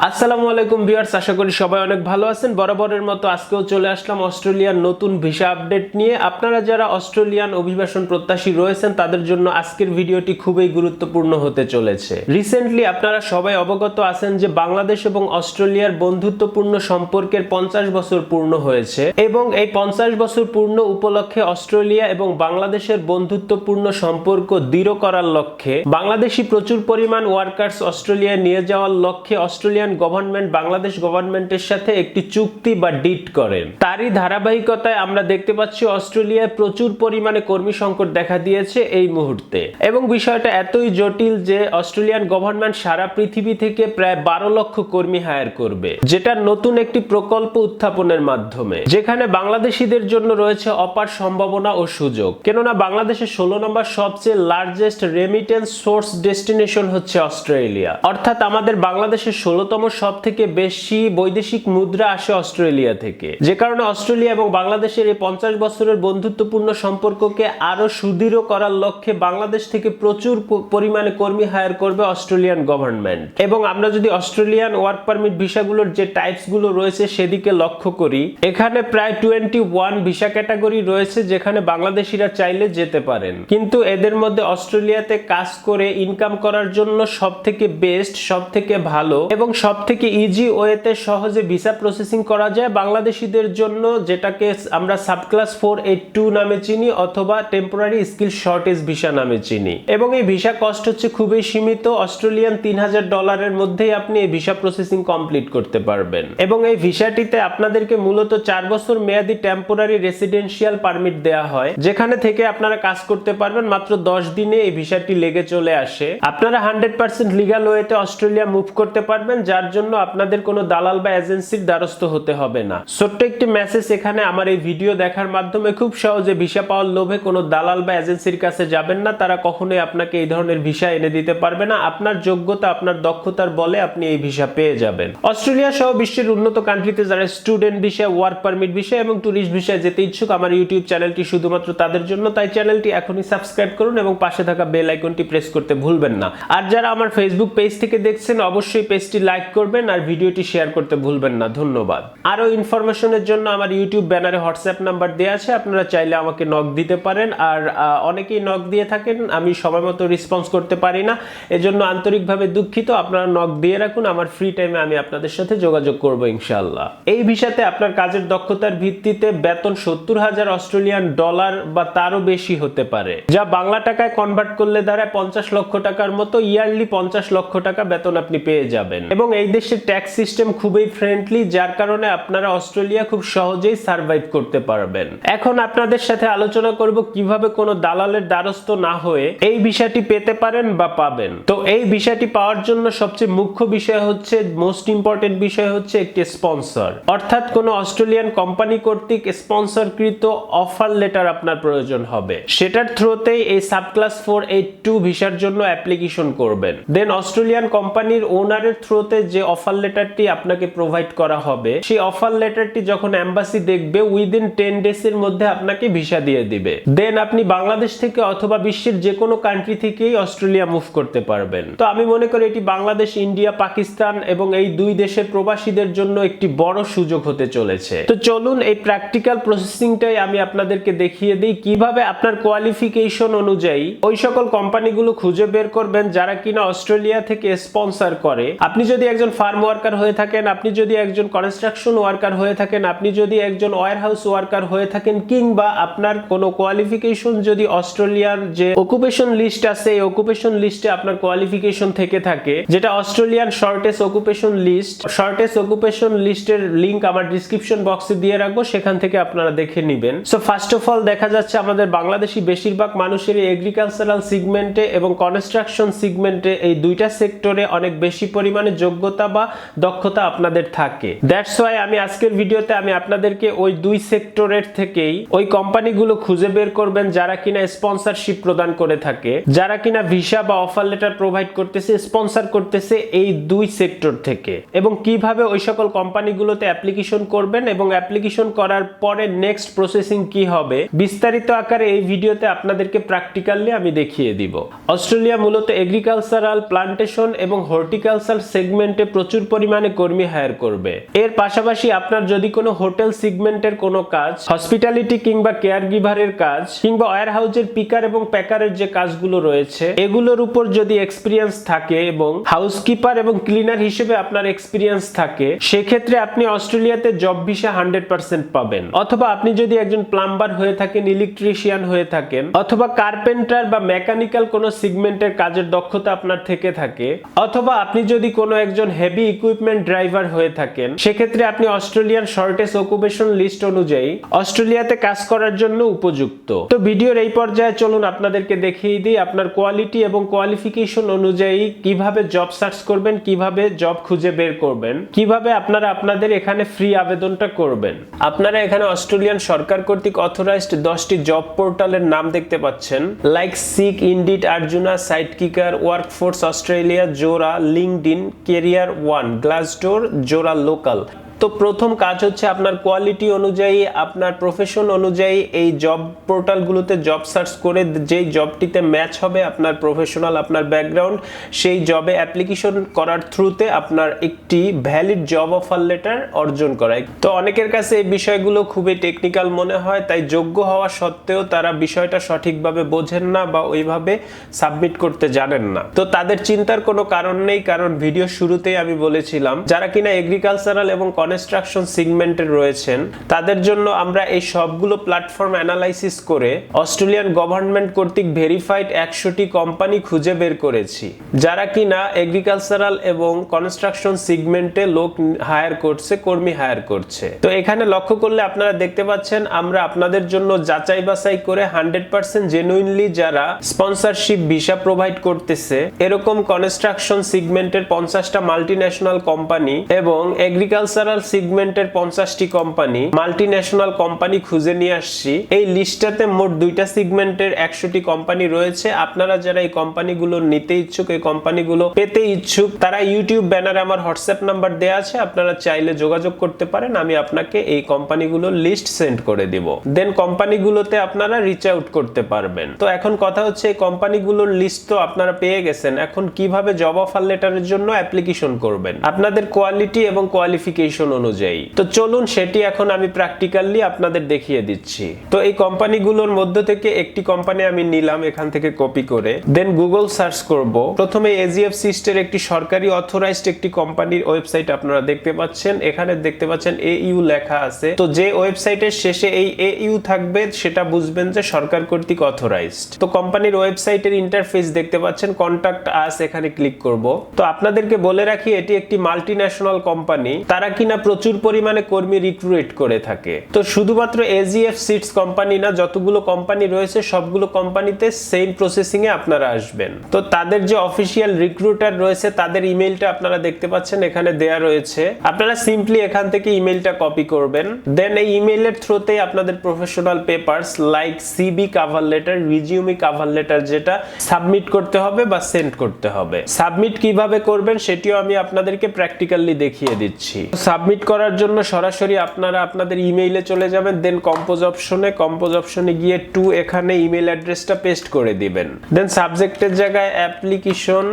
আসসালামু আলাইকুম ভিউয়ার্স, আশা করি সবাই অনেক ভালো আছেন। বরাবরের মতো আজকেও চলে আসলাম অস্ট্রেলিয়ার নতুন ভিসা আপডেট নিয়ে। আপনারা যারা অস্ট্রেলিয়ান অভিবাসন প্রত্যাশী রয়েছেন, তাদের জন্য আজকের ভিডিওটি খুবই গুরুত্বপূর্ণ হতে চলেছে। রিসেন্টলি আপনারা সবাই অবগত আছেন যে বাংলাদেশ এবং অস্ট্রেলিয়ার বন্ধুত্বপূর্ণ সম্পর্কের পঞ্চাশ বছর পূর্ণ হয়েছে এবং এই পঞ্চাশ বছর পূর্ণ উপলক্ষে অস্ট্রেলিয়া এবং বাংলাদেশের বন্ধুত্বপূর্ণ সম্পর্ক দৃঢ় করার লক্ষ্যে বাংলাদেশি প্রচুর পরিমাণ ওয়ার্কার্স অস্ট্রেলিয়ায় নিয়ে যাওয়ার লক্ষ্যে অস্ট্রেলিয়ান গভর্নমেন্ট বাংলাদেশ গভর্নমেন্টের সাথে একটি চুক্তি বা ডিট করেন। তারই ধারাবাহিকতায় আমরা দেখতে পাচ্ছি অস্ট্রেলিয়ায় প্রচুর পরিমাণে কর্মী সংকট দেখা দিয়েছে এই মুহূর্তে। এবং বিষয়টা এতই জটিল যে অস্ট্রেলিয়ান গভর্নমেন্ট সারা পৃথিবী থেকে প্রায় বারো লক্ষ কর্মী হায়ার করবে, যেটা নতুন একটি প্রকল্প উত্থাপনের মাধ্যমে। যেখানে বাংলাদেশিদের জন্য রয়েছে অপার সম্ভাবনা ও সুযোগ। কেননা বাংলাদেশের ষোলো নম্বর সবচেয়ে লার্জেস্ট রেমিটেন্স সোর্স ডেস্টিনেশন হচ্ছে অস্ট্রেলিয়া। অর্থাৎ আমাদের বাংলাদেশের ষোলোতম সব থেকে বেশি বৈদেশিক মুদ্রা আসে অস্ট্রেলিয়া থেকে। যে কারণে অস্ট্রেলিয়া এবং বাংলাদেশের এই পঞ্চাশ বছরের বন্ধুত্বপূর্ণ সম্পর্ককে আরও সুদৃঢ় করার লক্ষ্যে বাংলাদেশ থেকে প্রচুর পরিমাণে কর্মী হায়ার করবে অস্ট্রেলিয়ান গভর্নমেন্ট। এবং আমরা যদি অস্ট্রেলিয়ান ওয়ার্ক পারমিট ভিসাগুলোর যে টাইপসগুলো রয়েছে সেদিকে লক্ষ্য করি, এখানে প্রায় টোয়েন্টি ওয়ান ভিসা ক্যাটাগরি রয়েছে যেখানে বাংলাদেশিরা চাইলে যেতে পারেন। কিন্তু এদের মধ্যে অস্ট্রেলিয়াতে কাজ করে ইনকাম করার জন্য সব থেকে বেস্ট সব থেকে ভালো এবং সব থেকে ইজি ওয়েতে সহজে ভিসা প্রসেসিং করা যায় বাংলাদেশিদের জন্য, যেটাকে আমরা সাবক্লাস ফোর এইট টু নামে চিনি অথবা টেম্পোরারি স্কিল শর্টেজ ভিসা নামে চিনি। এবং এই ভিসা কস্ট হচ্ছে খুবই সীমিত, অস্ট্রেলিয়ান তিন হাজার ডলারের মধ্যেই আপনি এই ভিসা প্রসেসিং কমপ্লিট করতে পারবেন। এবং এই ভিসাটিতে আপনাদেরকে মূলত চার বছর মেয়াদি টেম্পোরারি রেসিডেন্সিয়াল পারমিট দেওয়া হয়, যেখানে থেকে আপনারা কাজ করতে পারবেন মাত্র দশ দিনে এই ভিসাটি লেগে চলে আসে। আপনারা হান্ড্রেড পার্সেন্ট লিগাল ওয়েতে অস্ট্রেলিয়া মুভ করতে পারবেন যার জন্য আপনাদের কোনো দালাল বা এজেন্সির দ্বারস্থ হতে হবে না। ছোট্ট একটি মেসেজ এখানে আমার এই ভিডিও দেখার মাধ্যমে খুব সহজে ভিসা পাওয়ার লোভে কোনো দালাল বা এজেন্সির কাছে যাবেন না। তারা কখনোই আপনাকে এই ধরনের ভিসা এনে দিতে পারবে না। আপনার যোগ্যতা, আপনার দক্ষতার বলে আপনি এই ভিসা পেয়ে যাবেন। অস্ট্রেলিয়া সহ বিশ্বের উন্নত কান্ট্রিতে যারা student visa work permit visa এবং ট্যুরিস্ট ভিসায় যেতে ইচ্ছুক, আমার ইউটিউব চ্যানেলটি শুধুমাত্র তাদের জন্য। তাই চ্যানেলটি এখনই সাবস্ক্রাইব করুন এবং পাশে থাকা বেল আইকনটি প্রেস করতে ভুলবেন না। আর যারা আমার ফেসবুক পেজ থেকে দেখছেন, অবশ্যই পেজটি লাইক করবেন আর ভিডিওটি শেয়ার করতে ভুলবেন না। ধন্যবাদ। আরও ইনফরমেশনের জন্য আমার ইউটিউব ব্যানারে হোয়াটসঅ্যাপ নাম্বার দেওয়া আছে। আপনারা চাইলে আমাকে নক দিতে পারেন। আর অনেকেই নক দিয়ে থাকেন। আমি সময় মতো রেসপন্স করতে পারি না। এজন্য আন্তরিকভাবে দুঃখিত। আপনারা নক দিয়ে রাখুন। আমার ফ্রি টাইমে আমি আপনাদের সাথে যোগাযোগ করব ইনশাআল্লাহ। এই ভিসাতে আপনার কাজের দক্ষতার ভিত্তিতে বেতন সত্তর হাজার অস্ট্রেলিয়ান ডলার বা তারও বেশি হতে পারে। যা বাংলা টাকায় কনভার্ট করলে দাঁড়ায় পঞ্চাশ লক্ষ টাকার মতো ইয়ারলি পঞ্চাশ লক্ষ টাকা বেতন আপনি পেয়ে যাবেন। এবং এই দেশের ট্যাক্স সিস্টেম খুবই ফ্রেন্ডলি যার কারণে আপনারা অস্ট্রেলিয়া খুব সহজেই সার্ভাইভ করতে পারবেন। এখন আপনাদের সাথে আলোচনা করব কীভাবে কোনো দালালের দ্বারস্থ না হয়ে এই ভিসাটি পেতে পারেন বা পাবেন। তো এই ভিসাটি পাওয়ার জন্য সবচেয়ে মুখ্য বিষয় হচ্ছে মোস্ট ইম্পর্টেন্ট বিষয় হচ্ছে একটি স্পন্সর অর্থাৎ কোনো অস্ট্রেলিয়ান কোম্পানি কর্তৃক স্পন্সরকৃত অফার লেটার আপনার প্রয়োজন হবে। সেটার থ্রুতেই এই সাবক্লাস ফোর এইট টু ভিসার জন্য অ্যাপ্লিকেশন করবেন। দেন অস্ট্রেলিয়ান কোম্পানির ওনারের থ্রুতে যে অফার লেটারটি আপনাকে প্রোভাইড করা হবে, সেই অফার লেটারটি যখন এম্বাসি দেখবে উইদিন টেন ডেজ এর মধ্যে আপনাকে ভিসা দিয়ে দিবে। দেন আপনি বাংলাদেশ থেকে অথবা বিশ্বের যে কোনো কান্ট্রি থেকেই অস্ট্রেলিয়া মুভ করতে পারবেন। তো আমি মনে করি এটি বাংলাদেশ, ইন্ডিয়া, পাকিস্তান এবং এই দুই দেশের প্রবাসীদের জন্য একটি বড় সুযোগ হতে চলেছে। তো চলুন এই প্র্যাকটিক্যাল প্রসেসিংটাই আমি আপনাদেরকে দেখিয়ে দিই, কীভাবে আপনার কোয়ালিফিকেশন অনুযায়ী ওই সকল কোম্পানিগুলো খুঁজে বের করবেন যারা কিনা অস্ট্রেলিয়া থেকে স্পন্সর করে। আপনি যদি একজন ফার্ম ওয়ার্কার হয়ে থাকেন, আপনি যদি একজন কনস্ট্রাকশন ওয়ার্কার হয়ে থাকেন, আপনি যদি একজন ওয়ার হাউস ওয়ার্কার হয়ে থাকেন, কিংবা আপনার কোনো কোয়ালিফিকেশন যদি অস্ট্রেলিয়ার যে অকুপেশন লিস্ট আছে, এই অকুপেশন লিস্টে আপনার কোয়ালিফিকেশন থেকে থাকে, যেটা Australian shortage occupation list shortage occupation লিস্টের লিংক আমার ডিসক্রিপশন বক্সে দিয়ে রাখব, সেখান থেকে আপনারা দেখে নেবেন। সো ফার্স্ট অফ অল দেখা যাচ্ছে আমাদের বাংলাদেশি বেশিরভাগ মানুষের এগ্রিকালচারাল সিগমেন্টে এবং কনস্ট্রাকশন সিগমেন্টে এই দুইটা সেক্টরে অনেক বেশি পরিমাণে যোগ্যতা বা দক্ষতা আপনাদের থাকে। দ্যাটস ওয়াই আমি আজকের ভিডিওতে আমি আপনাদেরকে ওই দুই সেক্টরের থেকেই ওই কোম্পানিগুলো খুঁজে বের করবেন যারা কিনা স্পন্সরশিপ প্রদান করে থাকে, যারা কিনা ভিসা বা অফার লেটার প্রোভাইড করতেছে স্পন্সর করতেছে এই দুই সেক্টর থেকে। এবং কীভাবে ওই সকল কোম্পানিগুলোতে অ্যাপ্লিকেশন করবেন এবং অ্যাপ্লিকেশন করার পরে নেক্সট প্রসেসিং কি হবে, বিস্তারিত আকারে এই ভিডিওতে আপনাদেরকে প্র্যাকটিক্যালি আমি দেখিয়ে দিব। অস্ট্রেলিয়া মূলত এগ্রিকালচারাল প্লান্টেশন এবং হর্টিকালচার সেগমেন্ট সেগমেন্টে প্রচুর পরিমাণে কর্মী হায়ার করবে। এর পাশাপাশি আপনার যদি কোনো হোটেল সেগমেন্টের কোনো কাজ হসপিটালিটি কিংবা কেয়ার গিভারের কাজ, কিংবা ওয়ার হাউজের পিকার এবং প্যাকারের যে কাজগুলো রয়েছে, এগুলোর উপর যদি এক্সপিরিয়েন্স থাকে এবং হাউসকিপার এবং ক্লিনার হিসেবে আপনার এক্সপিরিয়েন্স থাকে, সেক্ষেত্রে আপনি অস্ট্রেলিয়াতে জব ভিসা হান্ড্রেড পার্সেন্ট পাবেন। অথবা আপনি যদি একজন প্লাম্বার হয়ে থাকেন ইলেকট্রিশিয়ান হয়ে থাকেন, অথবা কার্পেন্টার বা মেকানিক্যাল কোনো সিগমেন্টের কাজের দক্ষতা আপনার থেকে থাকে, অথবা আপনি যদি কোনো একজন হেভি ইকুইপমেন্ট ড্রাইভার হয়ে থাকেন। সেক্ষেত্রে আপনি অস্ট্রেলিয়ান শর্টেজ অকুপেশন লিস্ট অনুযায়ী অস্ট্রেলিয়াতে কাজ করার জন্য উপযুক্ত। তো ভিডিওর এই পর্যায়ে চলুন আপনাদেরকে দেখিয়ে দিই আপনার কোয়ালিটি এবং কোয়ালিফিকেশন অনুযায়ী কীভাবে জব সার্চ করবেন, কীভাবে জব খুঁজে বের করবেন, কীভাবে আপনারা আপনাদের এখানে ফ্রি আবেদনটা করবেন। আপনারা এখানে অস্ট্রেলিয়ান সরকার কর্তৃক অথরাইজড দশটি জব পোর্টালের নাম দেখতে পাচ্ছেন। লাইক সিক ইন্ডিট আর্জুনা site কিকার workforce Australia Jora LinkedIn career one Glassdoor Jora local. তো প্রথম কাজ হচ্ছে আপনার কোয়ালিটি অনুযায়ী, আপনার প্রফেশন অনুযায়ী এই জব পোর্টালগুলোতে জব সার্চ করে যেই জবটিতে ম্যাচ হবে আপনার প্রফেশনাল আপনার ব্যাকগ্রাউন্ড সেই জবে অ্যাপ্লিকেশন করার থ্রুতে আপনার একটি ভ্যালিড জব অফার লেটার অর্জন করায় তো অনেকের কাছে এই বিষয়গুলো খুবই টেকনিক্যাল মনে হয়, তাই যোগ্য হওয়া সত্ত্বেও তারা বিষয়টা সঠিকভাবে বোঝেন না বা ওইভাবে সাবমিট করতে জানেন না। তো তাদের চিন্তার কোনো কারণ নেই, কারণ ভিডিও শুরুতেই আমি বলেছিলাম, যারা কিনা এগ্রিকালচারাল এবং কনস্ট্রাকশন সিগমেন্টে রয়েছেন, তাদের জন্য আমরা এই সবগুলো প্ল্যাটফর্ম অ্যানালাইসিস করে অস্ট্রেলিয়ান গভর্নমেন্ট কর্তৃক ভেরিফাইড একশোটি কোম্পানি খুঁজে বের করেছি, যারা কিনা এগ্রিকালচারাল এবং কনস্ট্রাকশন সিগমেন্টে লোক হায়ার করছে, কর্মী হায়ার করছে। তো এখানে লক্ষ্য করলে আপনারা দেখতে পাচ্ছেন, আমরা আপনাদের জন্য যাচাই বাছাই করে হান্ড্রেড পার্সেন্ট জেনুইনলি যারা স্পন্সরশিপ ভিসা প্রোভাইড করতেছে, এরকম কনস্ট্রাকশন সিগমেন্টের পঞ্চাশটা মাল্টি ন্যাশনাল কোম্পানি এবং এগ্রিকালচারাল সিগমেন্টের পঞ্চাশটি কোম্পানি মাল্টি ন্যাশনাল কোম্পানি খুঁজে নিয়ে আসছি। এই লিস্টটাতে মোট দুইটা সিগমেন্টের একশোটি কোম্পানি রয়েছে। আপনারা যারা এই কোম্পানিগুলো নিতে ইচ্ছুক, এই কোম্পানিগুলো পেতে ইচ্ছুক, তারা ইউটিউব ব্যানারে আমার হোয়াটসঅ্যাপ নাম্বার দেওয়া আছে। আপনারা চাইলে যোগাযোগ করতে পারেন। আমি আপনাকে এই কোম্পানিগুলোর লিস্ট সেন্ড করে দিব। দেন কোম্পানিগুলোতে আপনারা রিচ আউট করতে পারবেন। তো এখন কথা হচ্ছে, এই কোম্পানিগুলোর লিস্ট তো আপনারা পেয়ে গেছেন। এখন কীভাবে জব অফার লেটারের জন্য অ্যাপ্লিকেশন করবেন? আপনাদের কোয়ালিটি এবং কোয়ালিফিকেশন অনুযায়ী। তো চলুন সেটি এখন আমি প্র্যাকটিক্যালি আপনাদের দেখিয়ে দিচ্ছি। তো এই কোম্পানিগুলোর মধ্য থেকে একটি কোম্পানি আমি নিলাম এখান থেকে কপি করে। দেন গুগল সার্চ করব। প্রথমে এজিএফ সিস্টের একটি সরকারি অথরাইজড একটি কোম্পানির ওয়েবসাইট আপনারা দেখতে পাচ্ছেন। এখানে দেখতে পাচ্ছেন এ ইউ লেখা আছে। তো যে ওয়েবসাইটের শেষে এই এ ইউ থাকবে, সেটা বুঝবেন যে সরকার কর্তৃক অথরাইজড। তো কোম্পানির ওয়েবসাইটের ইন্টারফেস দেখতে পাচ্ছেন, কন্টাক্ট আস এখানে ক্লিক করব। তো আপনাদেরকে বলে রাখি, এটি একটি মাল্টি ন্যাশনাল কোম্পানি। তারা কিনা প্রচুর পরিমাণে কর্মী রিক্রুট করে থাকে। তো শুধুমাত্র এজিএফ সিটস কোম্পানি না, যতগুলো কোম্পানি রয়েছে, সবগুলো কোম্পানিতে সেম প্রসেসিং এ আপনারা আসবেন। তো তাদের যে অফিসিয়াল রিক্রুটার রয়েছে, তাদের ইমেলটা আপনারা দেখতে পাচ্ছেন, এখানে দেয়া রয়েছে। আপনারা সিম্পলি এখান থেকে ইমেলটা কপি করবেন। দেন এই ইমেলের থ্রুতে আপনাদের professional papers like CV cover letter resume cover letter যেটা সাবমিট করতে হবে বা সেন্ড করতে হবে। সাবমিট কীভাবে করবেন, সেটিও আমি আপনাদেরকে প্র্যাকটিক্যালি দেখিয়ে দিচ্ছি। সাবমিট করার জন্য সরাসরি আপনারা আপনাদের ইমেইলে চলে যাবেন দেন কম্পোজ অপশনে কম্পোজ অপশনে গিয়ে টু এখানে ইমেল অ্যাড্রেসটা পেস্ট করে দিবেন। দেন সাবজেক্টের জায়গায় application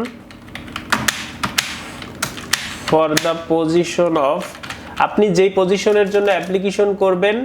for the position of আপনি যেই পজিশনের জন্য অ্যাপ্লিকেশন করবেন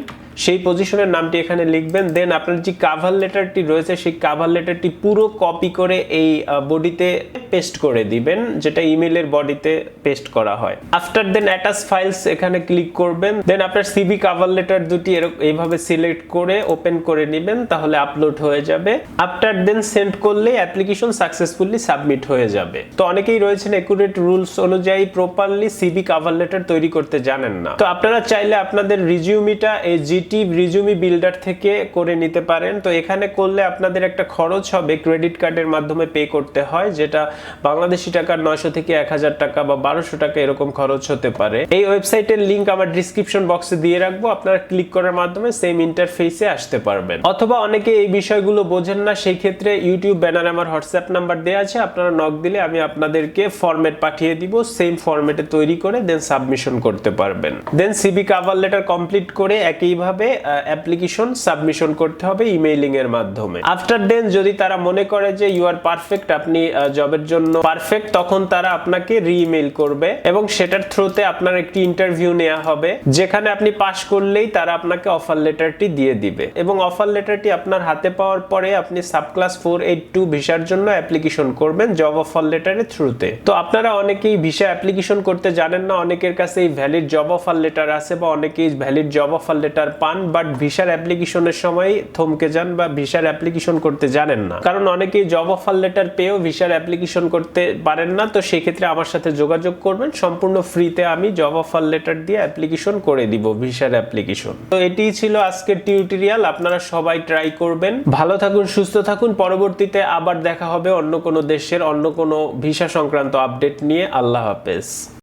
সেই পজিশনের নামটি এখানে লিখবেন। দেন আপনার যে কাভার লেটারটি রয়েছে, সেই কাভার লেটারটি পুরো কপি করে এই বডিতে পেস্ট করে দিবেন, যেটা ইমেলের বডিতে পেস্ট করা হয়। আফটার দেন অ্যাটাচ ফাইলস এখানে ক্লিক করবেন। দেন আপনার সিবি কাভার লেটার দুটি এরকম এইভাবে সিলেক্ট করে ওপেন করে নেবেন, তাহলে আপলোড হয়ে যাবে। আফটার দেন সেন্ড করলে অ্যাপ্লিকেশন সাকসেসফুলি সাবমিট হয়ে যাবে। তো অনেকেই রয়েছেন একুরেট রুলস অনুযায়ী প্রপারলি সিবি কাভার লেটার তৈরি করতে জানেন না। তো আপনারা চাইলে আপনাদের রিজিউমিটা এই জিটি রিজিউমি বিল্ডার থেকে করে নিতে পারেন। তো এখানে করলে আপনাদের একটা খরচ হবে ক্রেডিট কার্ডের মাধ্যমে পে করতে হয়, যেটা বাংলাদেশি টাকার নয়শো থেকে এক হাজার টাকা বা বারোশো টাকা এরকম খরচ হতে পারে। এই ওয়েবসাইটের লিংক আমার ডিসক্রিপশন বক্সে দিয়ে রাখব, আপনারা ক্লিক করার মাধ্যমে সেম ইন্টারফেসে আসতে পারবেন। অথবা অনেকে এই বিষয়গুলো বোঝেন না সেই ক্ষেত্রে ইউটিউব ব্যানারে আমার হোয়াটসঅ্যাপ নাম্বার দেওয়া আছে, আপনারা নক দিলে আমি আপনাদেরকে ফরম্যাট পাঠিয়ে দিব সেম ফরম্যাটে তৈরি করে দেন সাবমিশন করতে পারবেন। Then CV cover letter complete করে, একইভাবে হবে অ্যাপ্লিকেশন সাবমিশন করতে হবে ইমেইলিং এর মাধ্যমে। আফটার দেন যদি তারা মনে করে যে ইউ আর পারফেক্ট আপনি জবের জন্য পারফেক্ট তখন তারা আপনাকে রিইমেইল করবে এবং সেটার থ্রুতে আপনার একটি ইন্টারভিউ নেওয়া হবে, যেখানে আপনি পাশ করলেই তারা আপনাকে অফার লেটারটি দিয়ে দিবে। এবং অফার লেটারটি আপনার হাতে পাওয়ার পরে আপনি subclass four eight two ভিসার জন্য অ্যাপ্লিকেশন করবেন জব অফার লেটারের থ্রুতে তো আপনারা অনেকেই ভিসা অ্যাপ্লিকেশন করতে জানেন না, অনেকের কাছে এই ভ্যালিড জব অফার লেটার আছে বা অনেকেই ভ্যালিড জব অফার লেটার পান বাট ভিসার অ্যাপ্লিকেশনের সময় থমকে যান বা ভিসার অ্যাপ্লিকেশন করতে জানেন না। কারণ অনেকেই জব অফার লেটার পেয়েও ভিসার অ্যাপ্লিকেশন করতে পারেন না, তো সেক্ষেত্রে আমার সাথে যোগাযোগ করবেন। সম্পূর্ণ ফ্রিতে আমি জব অফার লেটার দিয়ে অ্যাপ্লিকেশন করে দিব ভিসার অ্যাপ্লিকেশন তো এটিই ছিল আজকের টিউটোরিয়াল আপনারা সবাই ট্রাই করবেন। ভালো থাকুন, সুস্থ থাকুন। পরবর্তীতে আবার দেখা হবে অন্য কোনো দেশের, অন্য কোনো ভিসা সংক্রান্ত আপডেট নিয়ে। আল্লাহ হাফেজ।